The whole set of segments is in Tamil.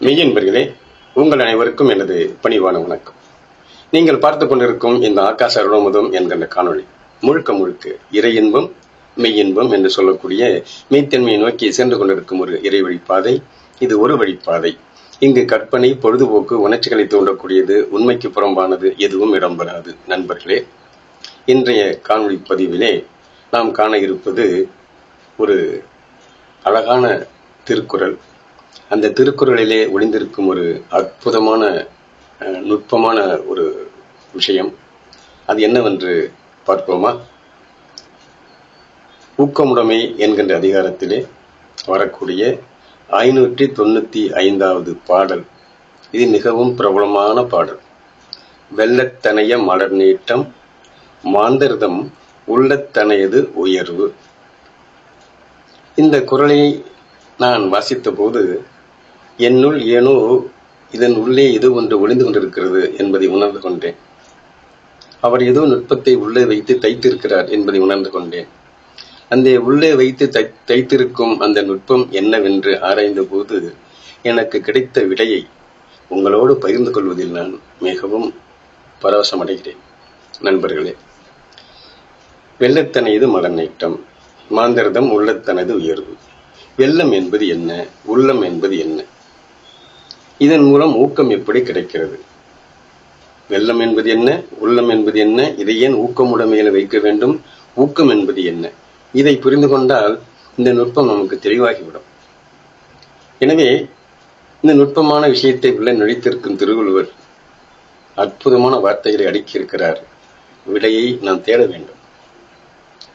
மெய்யன்பர்களே உங்கள் அனைவருக்கும் எனது பணிவான வணக்கம். நீங்கள் பார்த்து கொண்டிருக்கும் இந்த ஆகாச அருணமுதம் என்கின்ற காணொளி முழுக்க முழுக்க இறை இன்பம் மெய் இன்பம் என்று சொல்லக்கூடிய மெய்த்தன்மையை நோக்கி சென்று கொண்டிருக்கும் ஒரு இறை வழிப்பாதை. இது ஒரு வழிப்பாதை. இங்கு கற்பனை பொழுதுபோக்கு உணர்ச்சிகளை தூண்டக்கூடியது உண்மைக்கு புறம்பானது எதுவும் இடம்பெறாது. நண்பர்களே இன்றைய காணொளி பதிவிலே நாம் காண இருப்பது ஒரு அழகான திருக்குறள். அந்த திருக்குறளிலே ஒளிந்திருக்கும் ஒரு அற்புதமான நுட்பமான ஒரு விஷயம். அது என்னவென்று பார்ப்போமா? ஊக்கமுடைமை என்கின்ற அதிகாரத்திலே வரக்கூடிய ஐநூற்றி தொண்ணூற்றி ஐந்தாவது பாடல். இது மிகவும் பிரபலமான பாடல். வெள்ளத்தனைய மலர் நீட்டம் மாந்தர்தம் உள்ளத்தனையது உயர்வு. இந்த குரலை நான் வாசித்த போது என்னுள் ஏனோ இதன் உள்ளே ஏதோ ஒன்று ஒளிந்து கொண்டிருக்கிறது என்பதை உணர்ந்து கொண்டேன். அவர் ஏதோ நுட்பத்தை உள்ளே வைத்து தைத்திருக்கிறார் என்பதை உணர்ந்து கொண்டேன். அந்த உள்ளே வைத்து தை தைத்திருக்கும் அந்த நுட்பம் என்னவென்று ஆராய்ந்த போது எனக்கு கிடைத்த விடையை உங்களோடு பகிர்ந்து கொள்வதில் நான் மிகவும் பரவசமடைகிறேன். நண்பர்களே வெள்ளத்தனையது மலர் மாந்திரதம் உள்ளத்தனது உயர்வு. வெள்ளம் என்பது என்ன? உள்ளம் என்பது என்ன? இதன் மூலம் ஊக்கம் எப்படி கிடைக்கிறது? வெள்ளம் என்பது என்ன? உள்ளம் என்பது என்ன? இதை ஏன் ஊக்கமுடைமையில வைக்க வேண்டும்? ஊக்கம் என்பது என்ன? இதை புரிந்து கொண்டால் இந்த நுட்பம் நமக்கு தெளிவாகிவிடும். எனவே இந்த நுட்பமான விஷயத்தை உள்ள நுழைத்திருக்கும் திருவள்ளுவர் அற்புதமான வார்த்தைகளை அடுக்கியிருக்கிறார். விடையை நாம் தேட வேண்டும்.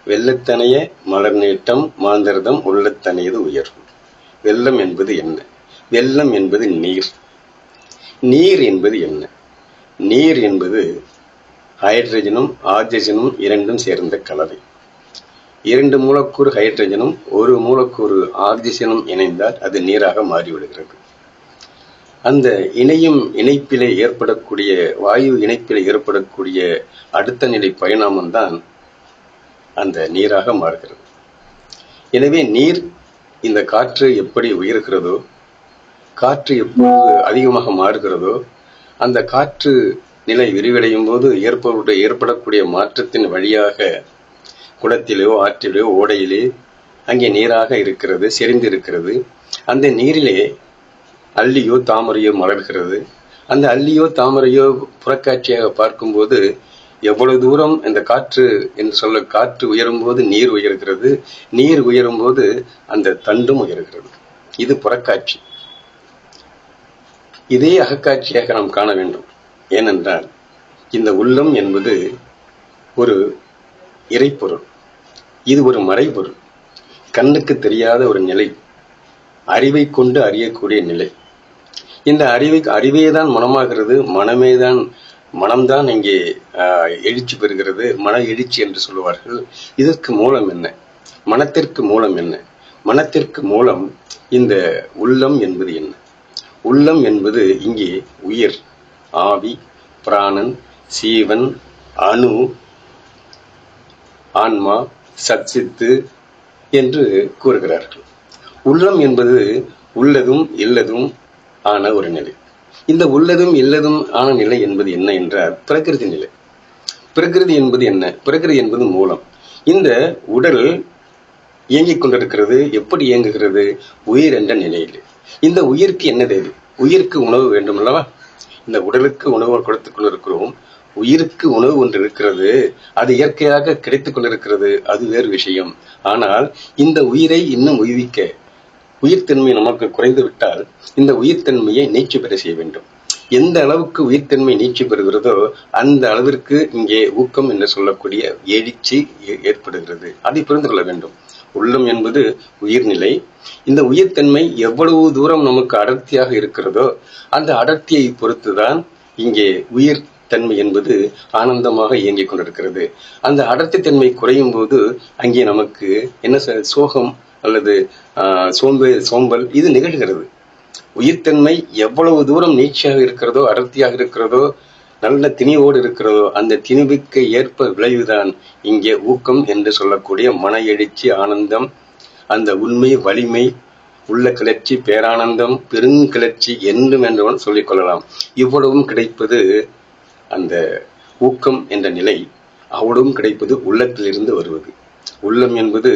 வெள்ளத்தனைய மலர் நீட்டம் மாந்தரதம் உள்ளத்தனையது உயர்வு. வெள்ளம் என்பது என்ன? வெள்ளம் என்பது நீர். நீர் என்பது என்ன? நீர் என்பது ஹைட்ரஜனும் ஆக்சிஜனும் இரண்டும் சேர்ந்த கலவை. இரண்டு மூலக்கூறு ஹைட்ரஜனும் ஒரு மூலக்கூறு ஆக்சிஜனும் இணைந்தால் அது நீராக மாறிவிடுகிறது. அந்த இணையும் இணைப்பிலே ஏற்படக்கூடிய வாயு இணைப்பிலே ஏற்படக்கூடிய அடுத்த நிலை பரிணாமம் தான் அந்த நீராக மாறுகிறது. எனவே நீர் இந்த காற்று எப்படி உயர்கிறதோ காற்று எப்பொழுது அதிகமாக மாறுகிறதோ அந்த காற்று நிலை விரிவடையும் போது ஏற்பவருடைய ஏற்படக்கூடிய மாற்றத்தின் வழியாக குளத்திலோ ஆற்றிலோ ஓடையிலே அங்கே நீராக இருக்கிறது செறிந்து இருக்கிறது அந்த நீரிலே அள்ளியோ தாமரையோ மலர்கிறது. அந்த அள்ளியோ தாமரையோ புறக்காட்சியாக பார்க்கும்போது எவ்வளவு தூரம் இந்த காற்று என்று சொல்ல காற்று உயரும் போது நீர் உயர்கிறது. நீர் உயரும் போது அந்த தண்டும் உயர்கிறது. இது புறக்காட்சி. இதே அகக்காட்சியாக நாம் காண வேண்டும். ஏனென்றால் இந்த உள்ளம் என்பது ஒரு இறைப்பொருள். இது ஒரு மறைபொருள். கண்ணுக்கு தெரியாத ஒரு நிலை அறிவை கொண்டு அறியக்கூடிய நிலை. இந்த அறிவை அறிவே தான் மனமாகிறது மனமே தான் மனம்தான் இங்கே எழுச்சி பெறுகிறது மன எழுச்சி என்று சொல்லுவார்கள். இதற்கு மூலம் என்ன? மனத்திற்கு மூலம் என்ன? மனத்திற்கு மூலம் இந்த உள்ளம் என்பது என்ன? உள்ளம் என்பது இங்கே உயிர். ஆவி பிராணன் சீவன் அணு ஆன்மா சச்சித்து என்று கூறுகிறார்கள். உள்ளம் என்பது உள்ளதும் இல்லதும் ஆன ஒரு நிலை. இந்த உள்ளதும் இல்லதும் ஆன நிலை என்பது என்ன என்றால் பிரகிருதி நிலை. பிரகிருதி என்பது என்ன? பிரகிருதி என்பது மூலம். இந்த உடல் இயங்கிக் கொண்டிருக்கிறது எப்படி இயங்குகிறது உயிர் என்ற நிலையில். இந்த உயிருக்கு என்ன தேவை உயிருக்கு உணவு வேண்டும் அல்லவா? இந்த உடலுக்கு உணவு கொடுத்துக் கொண்டிருக்கிறோம். உயிருக்கு உணவு ஒன்று இருக்கிறது. அது இயற்கையாக கிடைத்துக் கொண்டிருக்கிறது. அது வேறு விஷயம். ஆனால் இந்த உயிரை இன்னும் உய்விக்க உயிர்த்தன்மை நமக்கு குறைந்து விட்டால் இந்த உயிர்த்தன்மையை நீச்சு பெற செய்ய வேண்டும். எந்த அளவுக்கு உயிர்த்தன்மை நீச்சு பெறுகிறதோ அந்த அளவிற்கு இங்கே ஊக்கம் என்று சொல்லக்கூடிய எழுச்சி ஏ- ஏற்படுகிறது. அதை புரிந்து கொள்ள வேண்டும். உள்ளம் என்பது உயிர்நிலை. இந்த உயிர்த்தன்மை எவ்வளவு தூரம் நமக்கு அடர்த்தியாக இருக்கிறதோ அந்த அடர்த்தியை பொறுத்துதான் இங்கே உயிர் தன்மை என்பது ஆனந்தமாக இயங்கிக் கொண்டிருக்கிறது. அந்த அடர்த்தி தன்மை குறையும் போது அங்கே நமக்கு என்ன சோகம் அல்லது ஆஹ், சோம்பே சோம்பல் இது நிகழ்கிறது. உயிர்த்தன்மை எவ்வளவு தூரம் நீட்சியாக இருக்கிறதோ அடர்த்தியாக இருக்கிறதோ நல்ல திணிவோடு இருக்கிறதோ அந்த திணிவுக்கு ஏற்ப விளைவுதான் இங்கே ஊக்கம் என்று சொல்லக்கூடிய மன எழுச்சி ஆனந்தம் அந்த உண்மை வலிமை உள்ள கிளர்ச்சி பேரானந்தம் பெருங்கிளர்ச்சி என்றும் என்றவன் சொல்லிக் கொள்ளலாம். இவ்வளவும் கிடைப்பது அந்த ஊக்கம் என்ற நிலை அவ்வளவும் கிடைப்பது உள்ளத்திலிருந்து வருவது. உள்ளம் என்பது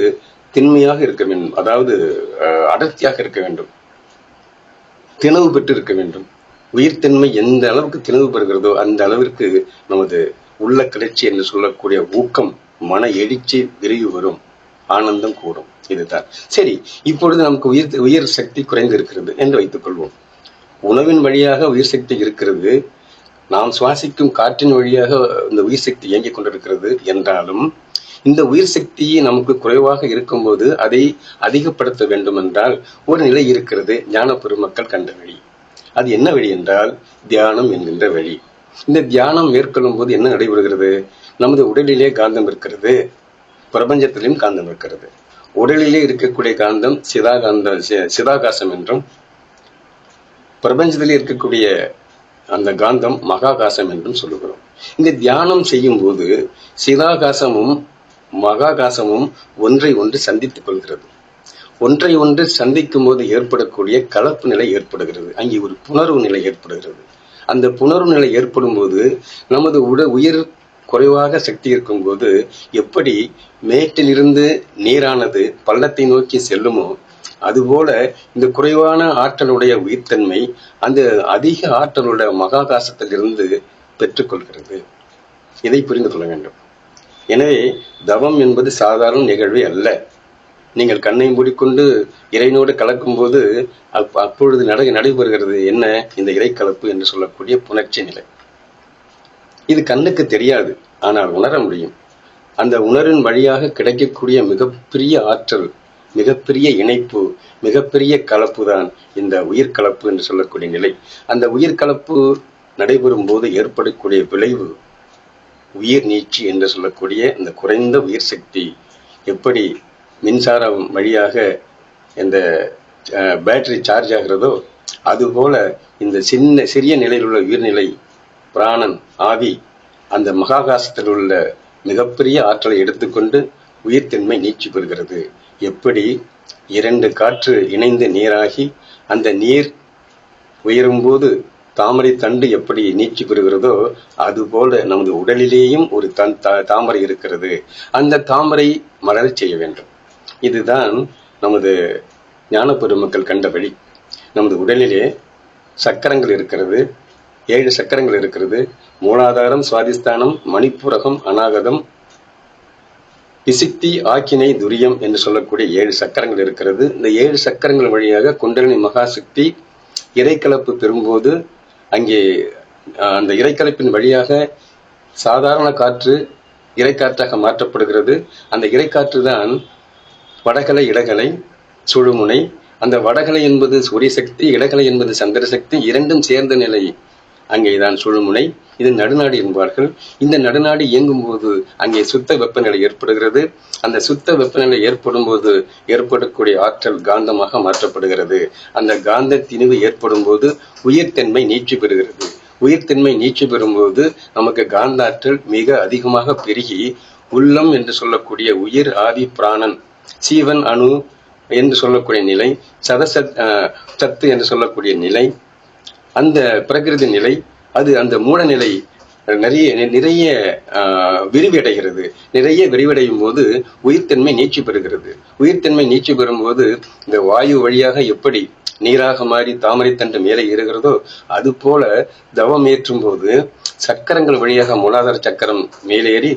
திண்மையாக இருக்க வேண்டும் அதாவது அஹ், அடர்த்தியாக இருக்க வேண்டும். திணவு பெற்று இருக்க வேண்டும். உயிர்த்தன்மை எந்த அளவுக்கு திணவு பெறுகிறதோ அந்த அளவிற்கு நமது உள்ள கிளர்ச்சி என்று சொல்லக்கூடிய ஊக்கம் மன எழுச்சி விரிவு வரும். ஆனந்தம் கூடும். இதுதான். சரி இப்பொழுது நமக்கு உயிர் உயிர் சக்தி குறைந்து இருக்கிறது என்று வைத்துக் கொள்வோம். உணவின் வழியாக உயிர் சக்தி இருக்கிறது. நாம் சுவாசிக்கும் காற்றின் வழியாக இந்த உயிர் சக்தி இயங்கிக் கொண்டிருக்கிறது என்றாலும் இந்த உயிர் சக்தி நமக்கு குறைவாக இருக்கும்போது அதை அதிகப்படுத்த வேண்டும் என்றால் ஒரு நிலை இருக்கிறது. ஞான பெருமக்கள் கண்ட வழி. அது என்ன வழி என்றால் தியானம் என்கின்ற வழி. இந்த தியானம் மேற்கொள்ளும் போது என்ன நடைபெறுகிறது? நமது உடலிலே காந்தம் இருக்கிறது. பிரபஞ்சத்திலும் காந்தம் இருக்கிறது. உடலிலே இருக்கக்கூடிய காந்தம் சிதாகாந்த சி- சிதாகாசம் என்றும் பிரபஞ்சத்திலே இருக்கக்கூடிய அந்த காந்தம் மகாகாசம் என்றும் சொல்லுகிறோம். இந்த தியானம் செய்யும் போது சிதாகாசமும் மகாகாசமும் ஒன்றை ஒன்று சந்தித்துக் கொள்கிறது. ஒன்றை ஒன்று சந்திக்கும் போது ஏற்படக்கூடிய கலப்பு நிலை ஏற்படுகிறது. அங்கே ஒரு புணர்வு நிலை ஏற்படுகிறது. அந்த புணர்வு நிலை ஏற்படும் போது நமது உட உயிர் குறைவாக சக்தி இருக்கும்போது எப்படி மேட்டிலிருந்து நீரானது பள்ளத்தை நோக்கி செல்லுமோ அதுபோல இந்த குறைவான ஆற்றலுடைய உயிர்த்தன்மை அந்த அதிக ஆற்றலுடைய மகாகாசத்திலிருந்து பெற்றுக்கொள்கிறது. இதை புரிந்து கொள்ள வேண்டும். எனவே தவம் என்பது சாதாரண நிகழ்வு அல்ல. நீங்கள் கண்ணை மூடிக்கொண்டு இறைனோடு கலக்கும்போது அப்ப அப்பொழுது நடை நடைபெறுகிறது என்ன? இந்த இறைக்கலப்பு என்று சொல்லக்கூடிய புணர்ச்சி நிலை. இது கண்ணுக்கு தெரியாது ஆனால் உணர முடியும். அந்த உணர்வின் வழியாக கிடைக்கக்கூடிய மிகப்பெரிய ஆற்றல் மிகப்பெரிய இணைப்பு மிகப்பெரிய கலப்பு தான் இந்த உயிர்கலப்பு என்று சொல்லக்கூடிய நிலை. அந்த உயிர் கலப்பு நடைபெறும் போது ஏற்படக்கூடிய விளைவு உயிர் நீட்சி என்று சொல்லக்கூடிய இந்த குறைந்த உயிர் சக்தி எப்படி மின்சாரம் வழியாக இந்த பேட்டரி சார்ஜ் ஆகிறதோ அதுபோல இந்த சின்ன சிறிய நிலையில் உள்ள உயிர்நிலை பிராணன் ஆவி அந்த மகாகாசத்தில் உள்ள மிகப்பெரிய ஆற்றலை எடுத்துக்கொண்டு உயிர்த்தன்மை நீச்சி பெறுகிறது. எப்படி? இரண்டு காற்று இணைந்து நீராகி அந்த நீர் உயரும்போது தாமரை தண்டு எப்படி நீச்சி பெறுகிறதோ அதுபோல நமது உடலிலேயும் ஒரு தன் தா- தாமரை இருக்கிறது. அந்த தாமரை மலரச் செய்ய வேண்டும். இதுதான் நமது ஞான பெருமக்கள் கண்ட வழி. நமது உடலிலே சக்கரங்கள் இருக்கிறது ஏழு சக்கரங்கள் இருக்கிறது. மூலாதாரம் சுவாதிஸ்தானம் மணிப்புரகம் அநாகதம் பிசிக்தி ஆக்கினை துரியம் என்று சொல்லக்கூடிய ஏழு சக்கரங்கள் இருக்கிறது. இந்த ஏழு சக்கரங்கள் வழியாக குண்டலினி மகாசக்தி இறைக்கலப்பு பெறும்போது அங்கே அந்த இறைக்கலப்பின் வழியாக சாதாரண காற்று இறைக்காற்றாக மாற்றப்படுகிறது. அந்த இறைக்காற்று தான் வடகலை இடகலை சுழுமுனை அந்த வடகலை என்பது சூரிய சக்தி இடகலை என்பது சந்திர சக்தி இரண்டும் சேர்ந்த நிலை. அங்கேதான் சுழுமுனை இது நடுநாடு என்பார்கள். இந்த நடுநாடு இயங்கும் போது அங்கே சுத்த வெப்பநிலை ஏற்படுகிறது. அந்த சுத்த வெப்பநிலை ஏற்படும் போது ஏற்படக்கூடிய ஆற்றல் காந்தமாக மாற்றப்படுகிறது. அந்த காந்த திணிவு ஏற்படும் போது உயிர்த்தன்மை நீட்சி பெறுகிறது. உயிர்த்தன்மை நீட்சி பெறும்போது நமக்கு காந்தாற்றல் மிக அதிகமாக பெருகி உள்ளம் என்று சொல்லக்கூடிய உயிர் ஆதி பிராணன் சீவன் அணு என்று சொல்லக்கூடிய நிலை சதசத் சத்து என்று சொல்லக்கூடிய நிலை அந்த பிரகிருதி நிலை அது அந்த மூல நிலை நிறைய நிறைய விரிவடைகிறது. நிறைய விரிவடையும் போது உயிர்த்தன்மை நீச்சி பெறுகிறது. உயிர்த்தன்மை நீச்சி பெறும்போது இந்த வாயு வழியாக எப்படி நீராக மாறி தாமரைத்தண்டு மேலே ஏறுகிறதோ அது போல தவம் ஏற்றும் போது சக்கரங்கள் வழியாக மூலாதார சக்கரம் மேலேறி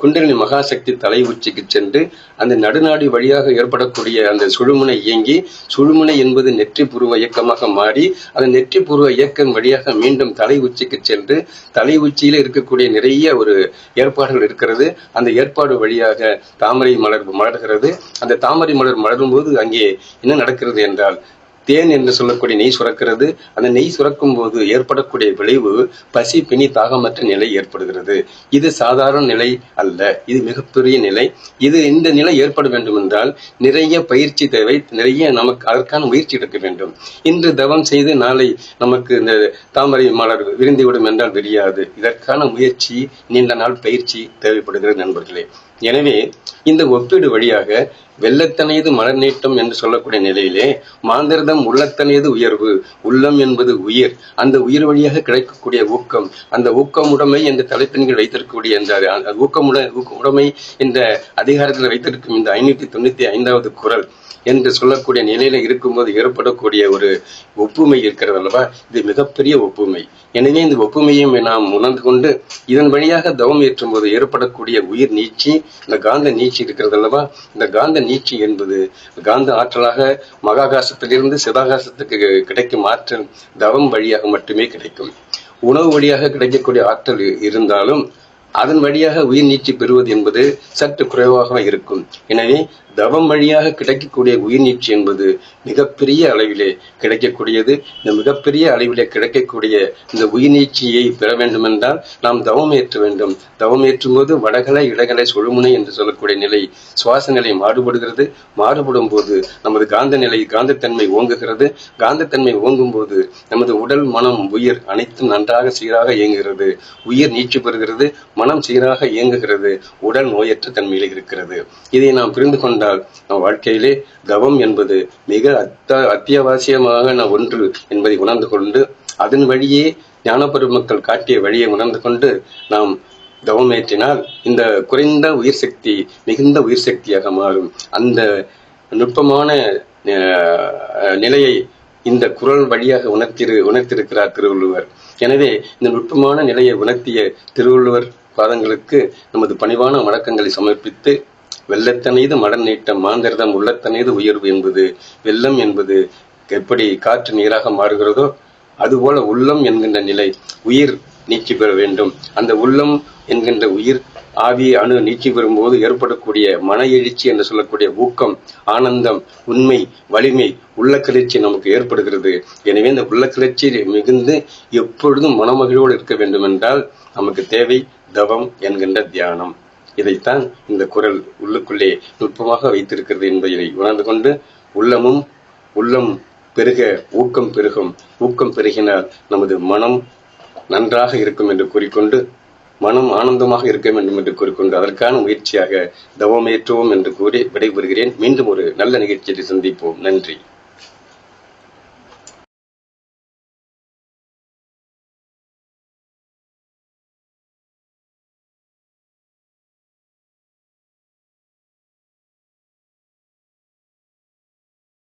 குண்டலினி மகாசக்தி தலை உச்சிக்கு சென்று அந்த நடுநாடி வழியாக ஏற்படக்கூடிய அந்த சுழுமுனை இயங்கி சுழுமுனை என்பது நெற்றி பூர்வ இயக்கமாக மாறி அந்த நெற்றி பூர்வ இயக்கம் வழியாக மீண்டும் தலை உச்சிக்கு சென்று தலை உச்சியில இருக்கக்கூடிய நிறைய ஒரு ஏற்பாடுகள் இருக்கிறது. அந்த ஏற்பாடு வழியாக தாமரை மலர் மலர்கிறது. அந்த தாமரை மலர் மலரும் போது அங்கே என்ன நடக்கிறது என்றால் தேன் என்று சொல்லக்கூடிய நெய் சுரக்கிறது. அந்த நெய் சுரக்கும் போது ஏற்படக்கூடிய விளைவு பசி பிணி தாகமற்ற நிலை ஏற்படுகிறது. இது சாதாரண நிலை அல்ல. இது மிகப்பெரிய நிலை. இது இந்த நிலை ஏற்பட வேண்டும் என்றால் நிறைய பயிற்சி தேவை. நிறைய நமக்கு அதற்கான முயற்சி எடுக்க வேண்டும். இன்று தவம் செய்து நாளை நமக்கு இந்த தாமரை மலர் விரிந்துவிடும் என்றால் தெரியாது இதற்கான முயற்சி நீண்ட நாள் பயிற்சி தேவைப்படுகிறது நண்பர்களே. எனவே இந்த ஒப்பீடு வழியாக வெள்ளத்தனையது மலர் நீட்டம் என்று சொல்லக்கூடிய நிலையிலே மாந்திரதம் உள்ளத்தனையது உயர்வு உள்ளம் என்பது உயிர். அந்த உயிர் வழியாக கிடைக்கக்கூடிய ஊக்கம் அந்த ஊக்கம் உடைமை என்ற தலைப்பின்கள் வைத்திருக்கக்கூடிய இந்த அந்த ஊக்கமுட உடைமை என்ற அதிகாரத்தில் வைத்திருக்கும் இந்த ஐநூத்தி தொண்ணூத்தி ஐந்தாவது குரல். என்று சொல்லக்கூடிய நிலையில இருக்கும்போது ஏற்படக்கூடிய ஒரு ஒப்புமை இருக்கிறது அல்லவா? இது மிகப்பெரிய ஒப்புமை. எனவே இந்த ஒப்புமையும் நாம் உணர்ந்து கொண்டு இதன் வழியாக தவம் ஏற்றும் போது ஏற்படக்கூடிய உயிர் நீச்சி இந்த காந்த நீச்சி இருக்கிறது அல்லவா? இந்த காந்த நீச்சி என்பது காந்த ஆற்றலாக மகாகாசத்திலிருந்து சிதாகாசத்துக்கு கிடைக்கும் ஆற்றல் தவம் வழியாக மட்டுமே கிடைக்கும். உணவு வழியாக கிடைக்கக்கூடிய ஆற்றல் இருந்தாலும் அதன் வழியாக உயிர் நீச்சி பெறுவது என்பது சற்று குறைவாக இருக்கும். எனவே தவம் வழியாக கிடைக்கக்கூடிய உயிர் நீட்சி என்பது மிகப்பெரிய அளவிலே கிடைக்கக்கூடியது. இந்த மிகப்பெரிய அளவிலே கிடைக்கக்கூடிய இந்த உயிர் நீட்சியை பெற வேண்டுமென்றால் நாம் தவம் ஏற்ற வேண்டும். தவம் ஏற்றும் போது வடகலை இடகலை சொழுமுனை என்று சொல்லக்கூடிய நிலை சுவாச நிலை மாறுபடுகிறது. மாறுபடும் போது நமது காந்த நிலை காந்தத்தன்மை ஓங்குகிறது. காந்தத்தன்மை ஓங்கும் போது நமது உடல் மனம் உயிர் அனைத்தும் நன்றாக சீராக இயங்குகிறது. உயிர் நீட்சி பெறுகிறது மனம் சீராக இயங்குகிறது. உடல் நோயற்ற தன்மையில் இருக்கிறது. இதை நாம் புரிந்து கொண்டால் என்றால் நம் வாழ்க்கையிலே தவம் என்பது மிக அத்த அத்தியாவசியமான ஒன்று என்பதை உணர்ந்து கொண்டு அதன் வழியே ஞானப்பெருமக்கள் காட்டிய வழியை உணர்ந்து கொண்டு நாம் தவம் ஏற்றினால் இந்த குறைந்த உயிர் சக்தி மிகுந்த உயிர் சக்தியாக மாறும். அந்த நுட்பமான நிலையை இந்த குரல் வழியாக உணர்த்திரு உணர்த்திருக்கிறார் திருவள்ளுவர். எனவே இந்த நுட்பமான நிலையை உணர்த்திய திருவள்ளுவர் பாதங்களுக்கு நமது பணிவான வணக்கங்களை சமர்ப்பித்து வெள்ளத்தனீது மடன் நீட்டம் மாந்திரதம் உள்ளத்தனீது உயர்வு என்பது வெள்ளம் என்பது எப்படி காற்று நீராக மாறுகிறதோ அதுபோல உள்ளம் என்கின்ற நிலை உயிர் நீட்சி பெற வேண்டும். அந்த உள்ளம் என்கின்ற உயிர் ஆவி அணு நீட்சி பெறும்போது ஏற்படக்கூடிய மன எழுச்சி என்று சொல்லக்கூடிய ஊக்கம் ஆனந்தம் உண்மை வலிமை உள்ள கிளர்ச்சி நமக்கு ஏற்படுகிறது. எனவே இந்த உள்ள கிளர்ச்சி மிகுந்து எப்பொழுதும் மனமகிழ்வோடு இருக்க வேண்டும் என்றால் நமக்கு தேவை தவம் என்கின்ற தியானம். இதைத்தான் இந்த குரல் உள்ளுக்குள்ளே நுட்பமாக வைத்திருக்கிறது என்பதை உணர்ந்து கொண்டு உள்ளமும் உள்ளம் பெருக ஊக்கம் பெருகும். ஊக்கம் பெருகினால் நமது மனம் நன்றாக இருக்கும் என்று கூறிக்கொண்டு மனம் ஆனந்தமாக இருக்க வேண்டும் என்று கூறிக்கொண்டு அதற்கான முயற்சியாக தவமேற்றுவோம் என்று கூறி விடைபெறுகிறேன். மீண்டும் ஒரு நல்ல நிகழ்ச்சியை சந்திப்போம். நன்றி.